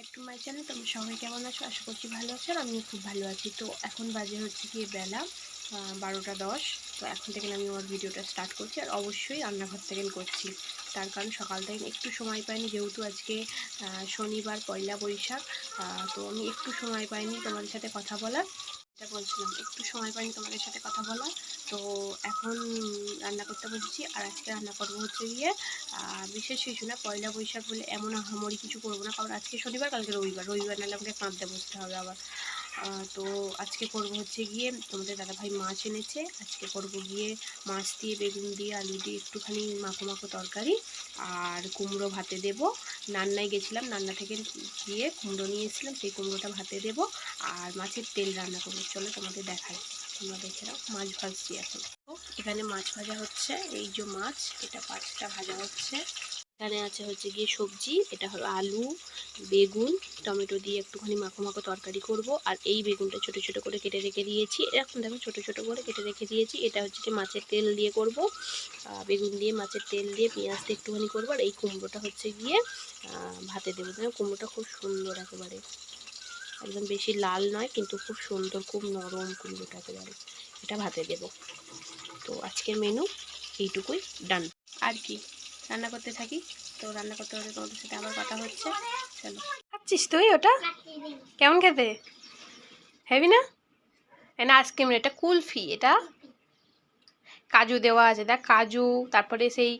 Back to my channel তোমরা সবাই কেমন আছো? আশা করছি ভালো আছো আর আমিও খুব ভালো আছি। তো এখন বাজে হচ্ছে গিয়ে বেলা বারোটা দশ। তো এখন থেকে আমি আমার ভিডিওটা স্টার্ট করছি আর অবশ্যই রান্নাঘর থেকে করছি। তার কারণ সকাল থেকে একটু সময় পাইনি যেহেতু আজকে শনিবার পয়লা বৈশাখ। তো আমি একটু সময় পাইনি তোমাদের সাথে কথা বলার। এটা বলছিলাম, একটু সময় পাইনি তোমাদের সাথে কথা বলা তো এখন রান্না করতে বসেছি, আর আজকে রান্না করব হচ্ছে গিয়ে বিশেষ কিছু না, পয়লা বৈশাখ বলে এমন আহামরি কিছু করব না, কারণ আজকে শনিবার, কালকে রবিবার। রবিবার নাহলে আমাকে কাঁদতে বসতে হবে আবার। তো আজকে করব হচ্ছে গিয়ে তোমাদের দাদাভাই মাছ এনেছে। আজকে করব গিয়ে মাছ দিয়ে, বেগুন দিয়ে, আলু দিয়ে একটুখানি মাখো মাখো তরকারি আর কুমড়ো ভাতে দেবো। নান্নায় গেছিলাম, নান্না থেকে গিয়ে কুমড়ো নিয়ে সেই কুমড়োটা ভাতে দেবো আর মাছের তেল রান্না করব। চলো তোমাদের দেখাই, তোমরা দেখে নাও মাছ ভাজছি এখন। এখানে মাছ ভাজা হচ্ছে, এই যে মাছ, এটা পাঁচটা ভাজা হচ্ছে। এখানে আছে হচ্ছে গিয়ে সবজি, এটা হলো আলু, বেগুন, টমেটো দিয়ে একটুখানি মাখো মাখো তরকারি করব, আর এই বেগুনটা ছোট ছোট করে কেটে রেখে দিয়েছি। এরকম দেখো ছোট ছোট করে কেটে রেখে দিয়েছি, এটা হচ্ছে যে মাছের তেল দিয়ে করব বেগুন দিয়ে মাছের তেল দিয়ে পেঁয়াজ দিয়ে একটুখানি করব, আর এই কুমড়োটা হচ্ছে গিয়ে ভাতে দেবো। দেখো কুমড়োটা খুব সুন্দর একেবারে, একদম বেশি লাল নয়, কিন্তু খুব সুন্দর, খুব নরম কুমড়োটা একেবারে, এটা ভাতে দেবো। তো আজকের মেনু এইটুকুই ডান আর কি? রান্না করতে থাকি। তো রান্না করতে করতে তোমাদের সাথে আবার কথা হচ্ছে। চলো। খাচ্ছিস তুই ওটা? কেমন খেতে? হেবি না? এ না, আইসক্রিম এটা কুলফি, এটা? কাজু দেওয়া আছে, দেখ কাজু, তারপরে সেই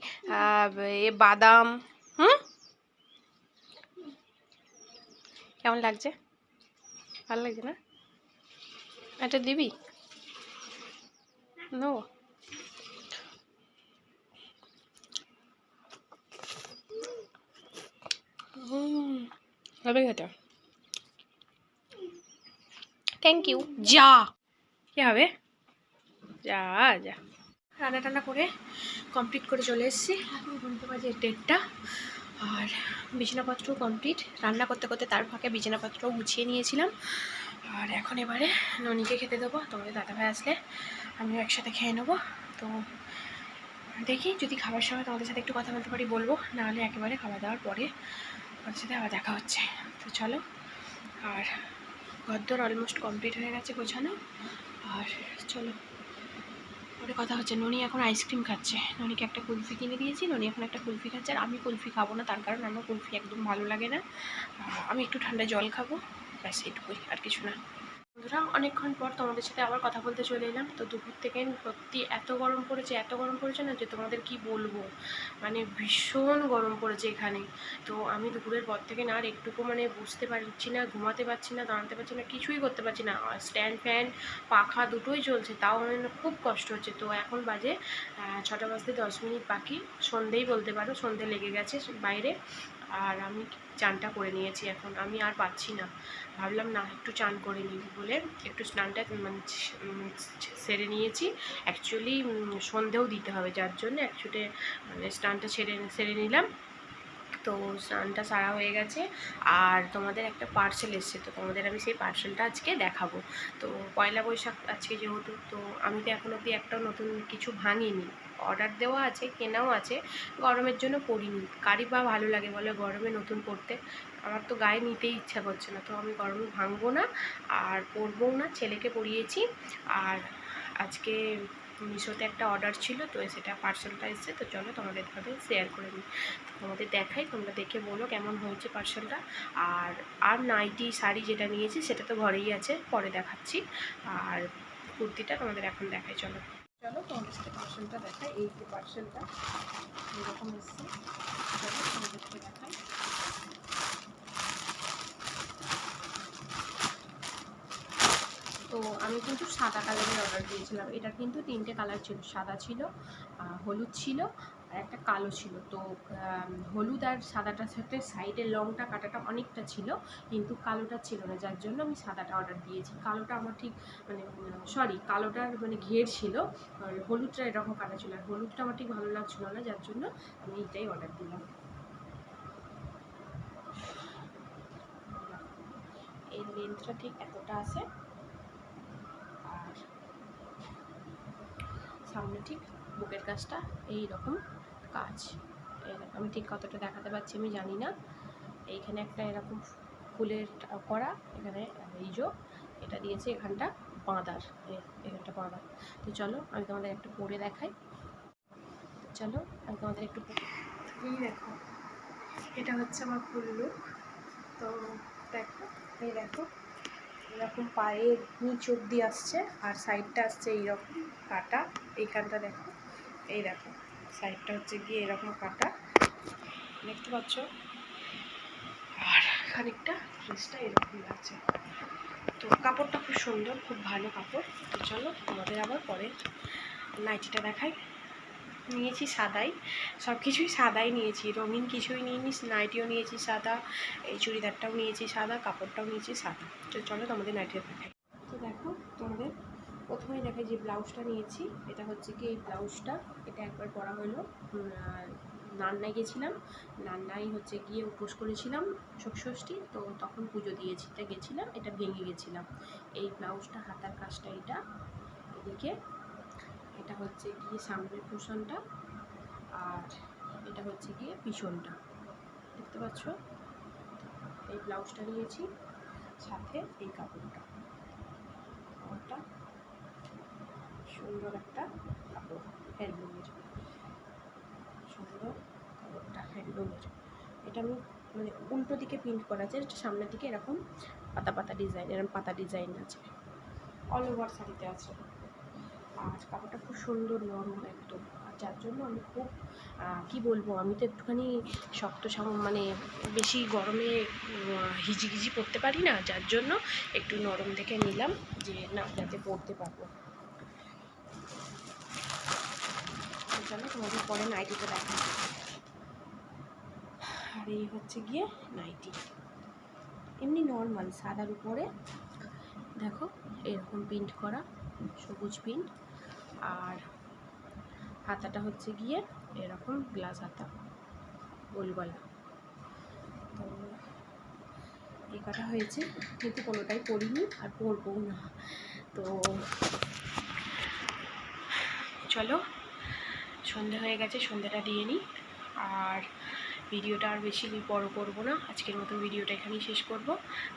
এ বাদাম, হুম? কেমন লাগছে? ভালো লাগছে না? এটা দিবি? নো। হবে খেতে থ্যাংক ইউ যা কি হবে? যা যা। রান্না টান্না করে কমপ্লিট করে চলে এসেছি। এখন ঘণ্টা বাজে দেড়টা। আর বিছানাপত্রও কমপ্লিট রান্না করতে করতে তার ফাঁকে বিছানাপত্রও গুছিয়ে নিয়েছিলাম। আর এখন এবারে ননিকে খেতে দেবো। তোমাদের দাদাভাই আসলে আমিও একসাথে খেয়ে নেব। তো দেখি যদি খাবার সময় তোমাদের সাথে একটু কথা বলতে পারি বলব। নাহলে একেবারে খাওয়া দাওয়ার পরে তোমাদের সাথে আবার দেখা হচ্ছে। তো চলো, আর ঘরদোর অলমোস্ট কমপ্লিট হয়ে গেছে গোছানো। আর চলো, পরে কথা হচ্ছে, ননি এখন আইসক্রিম খাচ্ছে। ননিকে একটা কুলফি কিনে দিয়েছি, ননি এখন একটা কুলফি খাচ্ছে, আর আমি কুলফি খাব না, তার কারণ আমার কুলফি একদম ভালো লাগে না। আমি একটু ঠান্ডা জল খাব, ব্যাস এটুকুই আর কিছু না। বন্ধুরা, অনেকক্ষণ পর তোমাদের সাথে আবার কথা বলতে চলে এলাম। তো দুপুর থেকে সত্যি এত গরম পড়েছে, এত গরম পড়েছে না যে তোমাদের কি বলব? মানে ভীষণ গরম পড়েছে এখানে। তো আমি দুপুরের পর থেকে না আর একটুকু মানে বুঝতে পারছি না, ঘুমাতে পারছি না, দাঁড়াতে পারছি না, কিছুই করতে পারছি না। স্ট্যান্ড ফ্যান পাখা দুটোই চলছে, তাও আমার না খুব কষ্ট হচ্ছে। তো এখন বাজে ছটা বাজতে দশ মিনিট বাকি। সন্ধেই বলতে পারো, সন্ধে লেগে গেছে বাইরে। আর আমি চানটা করে নিয়েছি এখন। আমি আর পাচ্ছি না। ভাবলাম, না, একটু চান করে নিই বলে একটু স্নানটা মানে সেরে নিয়েছি। অ্যাকচুয়ালি সন্ধেও দিতে হবে, যার জন্য অ্যাকচুয়ালি মানে স্নানটা সেরে সেরে নিলাম। তো স্নানটা সারা হয়ে গেছে। আর তোমাদের একটা পার্সেল এসছে, তো তোমাদের আমি সেই পার্সেলটা আজকে দেখাবো। তো পয়লা বৈশাখ আজকে যেহেতু, তো আমি তো এখন অবধি একটাও নতুন কিছু ভাঙিনি। অর্ডার দেওয়া আছে, কেনাও আছে, গরমের জন্য পরিনি। কারি বা ভালো লাগে বলে গরমে নতুন পরতে। আমার তো গায়ে নিতেই ইচ্ছা করছে না, তো আমি গরমে ভাঙবো না আর পরবও না, ছেলেকে পরিয়েছি। আর আজকে মিশোতে একটা অর্ডার ছিল, তো সেটা পার্সেলটা এসেছে, তো চলো তোমাদের সাথে শেয়ার করে নিই তোমাদের দেখাই, তোমরা দেখে বলো কেমন হয়েছে পার্সেলটা আর আর নাইটি, শাড়ি যেটা নিয়েছি, সেটা তো ঘরেই আছে, পরে দেখাচ্ছি। আর কুর্তিটা তোমাদের এখন দেখাই, চলো। চলো তোমাদের সাথে পার্সেলটা দেখাই, এই যে পার্সেলটা এরকম এসছে। চলো তোমাদেরকে দেখাই। তো আমি কিন্তু সাদা কালারের অর্ডার দিয়েছিলাম। এটা কিন্তু তিনটে কালার ছিল, সাদা ছিল হলুদ ছিল। আর একটা কালো ছিল। তো হলুদ আর সাদাটার সাথে সাইডের লংটা কাটাটা অনেকটা ছিল, কিন্তু কালোটা ছিল না, যার জন্য আমি সাদাটা অর্ডার দিয়েছি। কালোটা আমার ঠিক মানে সরি কালোটার মানে ঘের ছিল, আর হলুদটা এরকম কাটা ছিল, আর হলুদটা আমার ঠিক ভালো লাগছিল না, যার জন্য আমি এইটাই অর্ডার দিলাম। এই লেন্থটা ঠিক এতটা আছে, আর সামনে ঠিক বুকের কাজটা এই রকম কাজ। আমি ঠিক কতটা দেখাতে পারছি আমি জানি না। এইখানে একটা এরকম ফুলের করা এখানে এই এটা দিয়েছে এখানটা বাঁদার এ- এখানটা বাঁদার তো চলো আমি তোমাদের একটু পরে দেখাই। চলো আমি তোমাদের একটু এই দেখো, এটা হচ্ছে আমার ফুল লুক। তো দেখো, এই দেখো, এরকম পায়ের নিচ অব্দি আসছে আর সাইডটা আসছে এইরকম কাটা। এইখানটা দেখো, এই দেখো। সাইডটা হচ্ছে গিয়ে এরকম কাটা। দেখতে পাচ্ছ? আর খানিকটা ড্রেসটা এরকম লাগছে তো কাপড়টা খুব সুন্দর, খুব ভালো কাপড়। তো চলো, তোমাদের আবার পরে নাইটিটা দেখাই। নিয়েছি সাদাই। সব কিছুই সাদাই নিয়েছি। রঙিন কিছুই নিইনি, নাইটিও নিয়েছি সাদা, এই চুড়িদারটাও নিয়েছি সাদা, কাপড়টাও নিয়েছি সাদা। তো চলো, তোমাদের নাইটিটা দেখাই। প্রথমেই দেখাই যে ব্লাউজটা নিয়েছি, এটা হচ্ছে কি এই ব্লাউজটা, এটা একবার পরা হলো। নান্নায় গেছিলাম, নান্নাই হচ্ছে গিয়ে উপোস করেছিলাম ষষ্ঠী, তো তখন পুজো দিয়েছি এটা গেছিলাম, এটা ভেঙে গেছিলাম। এই ব্লাউজটা, হাতার কাজটা এটা। এদিকে এটা হচ্ছে গিয়ে সামনের পোষণটা, আর এটা হচ্ছে গিয়ে পিছনটা। দেখতে পাচ্ছ? এই ব্লাউজটা নিয়েছি, সাথে এই কাপড়টা। সুন্দর একটা কাপড় হ্যান্ডলুমের সুন্দর কাপড়টা হ্যান্ডলুমের এটা আমি মানে উল্টো দিকে প্রিন্ট করা আছে সামনের দিকে এরকম পাতা পাতা ডিজাইন এরকম পাতা ডিজাইন আছে। অল ওভার শাড়িতে আছে। আর কাপড়টা খুব সুন্দর নরম একদম। আর যার জন্য আমি খুব কি বলব, আমি তো একটুখানি শক্ত মানে বেশি গরমে হিজিগিজি পরতে পারি না। যার জন্য একটু নরম দেখে নিলাম যে, না, যাতে পরতে পারব তো চলো তোমাদের পরে নাইটিটা দেখা আর এই হচ্ছে গিয়ে নাইটি এমনি নর্মাল সাদার উপরে। দেখো, এরকম প্রিন্ট করা, সবুজ প্রিন্ট আর হাতাটা হচ্ছে গিয়ে এরকম গ্লাস হাতা গোল গলা তো এই হয়েছে, কিন্তু কোনোটাই পরিনি আর পরবও না। তো চলো সন্ধে হয়ে গেছে সন্ধেটা দিয়ে নিই। আর ভিডিওটা আর বেশি বড় করব না, আজকের মতো ভিডিওটা এখানেই শেষ করব।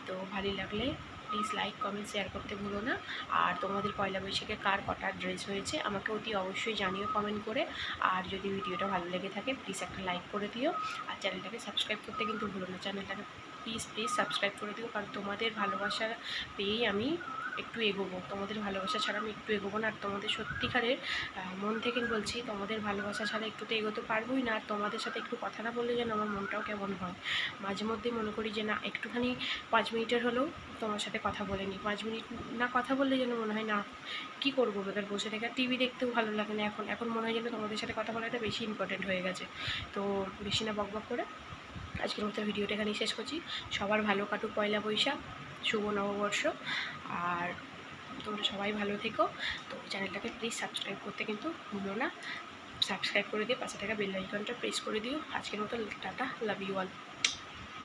তো ভালো লাগলে প্লিজ লাইক কমেন্ট শেয়ার করতে ভুলো না। আর তোমাদের পয়লা বৈশাখে কার কটা ড্রেস হয়েছে, আমাকে অতি অবশ্যই জানিও কমেন্ট করে। আর যদি ভিডিওটা ভালো লেগে থাকে প্লিজ একটা লাইক করে দিও। আর চ্যানেলটাকে সাবস্ক্রাইব করতে কিন্তু ভুলো না। চ্যানেলটাকে প্লিজ প্লিজ সাবস্ক্রাইব করে দিও। কারণ তোমাদের ভালোবাসা পেয়েই আমি একটু এগোবো। তোমাদের ভালোবাসা ছাড়া আমি একটু এগোবো না। আর তোমাদের সত্যিকারের মন থেকে বলছি, তোমাদের ভালোবাসা ছাড়া একটু তো এগোতে পারবোই না। আর তোমাদের সাথে একটু কথা না বললে যেন আমার মনটাও কেমন হয়। মাঝে মধ্যে মনে করি যে, না, একটুখানি পাঁচ মিনিটের হলেও তোমার সাথে কথা বলে নিই। পাঁচ মিনিট না কথা বললে যেন মনে হয়, না, কি করব? বেকার বসে থেকে। টিভি দেখতেও ভালো লাগে না এখন। এখন মনে হয় যেন তোমাদের সাথে কথা বলাটা বেশি ইম্পর্টেন্ট হয়ে গেছে। তো বেশি না বক বক করে আজকের মতো ভিডিওটা এখানেই শেষ করছি। সবার ভালো কাটুক পয়লা বৈশাখ। শুভ নববর্ষ। আর তোমরা সবাই ভালো থেকো। তো চ্যানেলটাকে প্লিজ সাবস্ক্রাইব করতে কিন্তু ভুলো না। সাবস্ক্রাইব করে দিয়ে পাশে থাকা বেল আইকনটা প্রেস করে দিও। আজকের মতো টাটা লাভ ইউ অল